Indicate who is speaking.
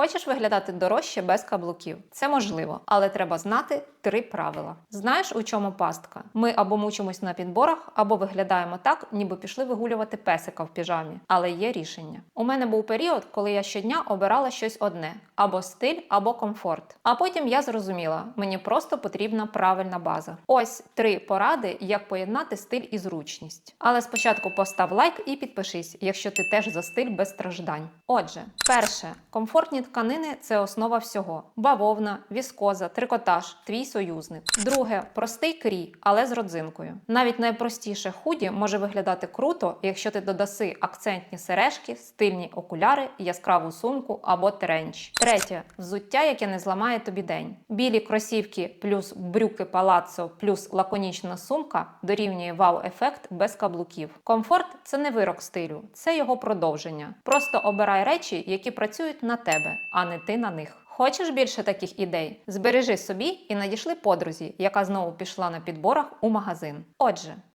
Speaker 1: Хочеш виглядати дорожче без каблуків? Це можливо, але треба знати три правила. Знаєш, у чому пастка? Ми або мучимось на підборах, або виглядаємо так, ніби пішли вигулювати песика в піжамі. Але є рішення. У мене був період, коли я щодня обирала щось одне: або стиль, або комфорт. А потім я зрозуміла, мені просто потрібна правильна база. Ось три поради, як поєднати стиль і зручність. Але спочатку постав лайк і підпишись, якщо ти теж за стиль без страждань. Отже, перше, комфортні тканини це основа всього: бавовна, віскоза, трикотаж, твій союзник. Друге, простий крій, але з родзинкою. Навіть найпростіше худі може виглядати круто, якщо ти додаси акцентні сережки, стильні окуляри, яскраву сумку або тренч. Третє взуття, яке не зламає тобі день. Білі кросівки плюс брюки палаццо плюс лаконічна сумка дорівнює вау-ефект без каблуків. Комфорт це не вирок стилю, це його продовження. Просто обирай речі, які працюють на тебе, а не ти на них. Хочеш більше таких ідей? Збережи собі і надішли подрузі, яка знову пішла на підборах у магазин. Отже,